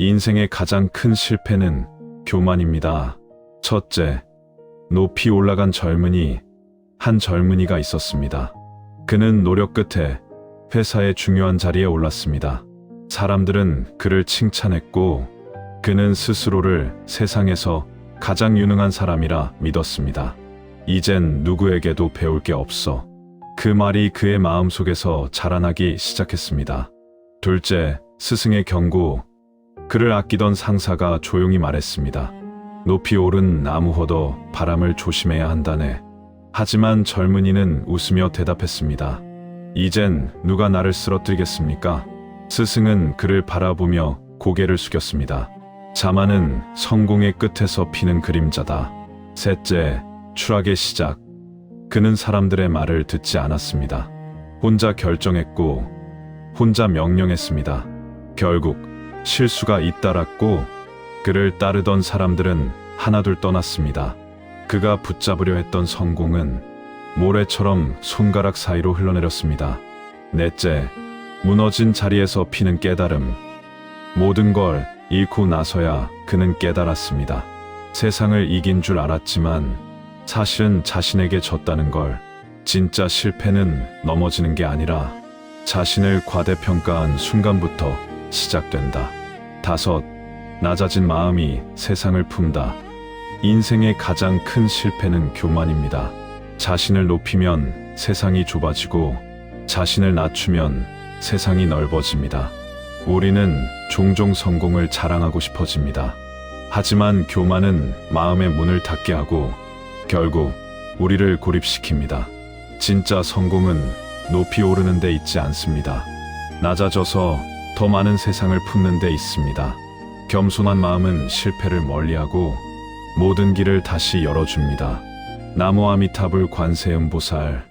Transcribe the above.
인생의 가장 큰 실패는 교만입니다. 첫째, 높이 올라간 젊은이, 한 젊은이가 있었습니다. 그는 노력 끝에 회사의 중요한 자리에 올랐습니다. 사람들은 그를 칭찬했고, 그는 스스로를 세상에서 가장 유능한 사람이라 믿었습니다. 이젠 누구에게도 배울 게 없어. 그 말이 그의 마음속에서 자라나기 시작했습니다. 둘째, 스승의 경고. 그를 아끼던 상사가 조용히 말했습니다. 높이 오른 나무 허도 바람을 조심해야 한다네. 하지만 젊은이는 웃으며 대답했습니다. 이젠 누가 나를 쓰러뜨리겠습니까? 스승은 그를 바라보며 고개를 숙였습니다. 자만은 성공의 끝에서 피는 그림자다. 셋째, 추락의 시작. 그는 사람들의 말을 듣지 않았습니다. 혼자 결정했고, 혼자 명령했습니다. 결국 실수가 잇따랐고, 그를 따르던 사람들은 하나둘 떠났습니다. 그가 붙잡으려 했던 성공은 모래처럼 손가락 사이로 흘러내렸습니다. 넷째, 무너진 자리에서 피는 깨달음. 모든 걸 잃고 나서야 그는 깨달았습니다. 세상을 이긴 줄 알았지만 사실은 자신에게 졌다는 걸. 진짜 실패는 넘어지는 게 아니라 자신을 과대평가한 순간부터 시작된다. 다섯, 낮아진 마음이 세상을 품다. 인생의 가장 큰 실패는 교만입니다. 자신을 높이면 세상이 좁아지고 자신을 낮추면 세상이 넓어집니다. 우리는 종종 성공을 자랑하고 싶어집니다. 하지만 교만은 마음의 문을 닫게 하고 결국 우리를 고립시킵니다. 진짜 성공은 높이 오르는 데 있지 않습니다. 낮아져서 더 많은 세상을 품는 데 있습니다. 겸손한 마음은 실패를 멀리하고 모든 길을 다시 열어줍니다. 나무 아미타불 관세음보살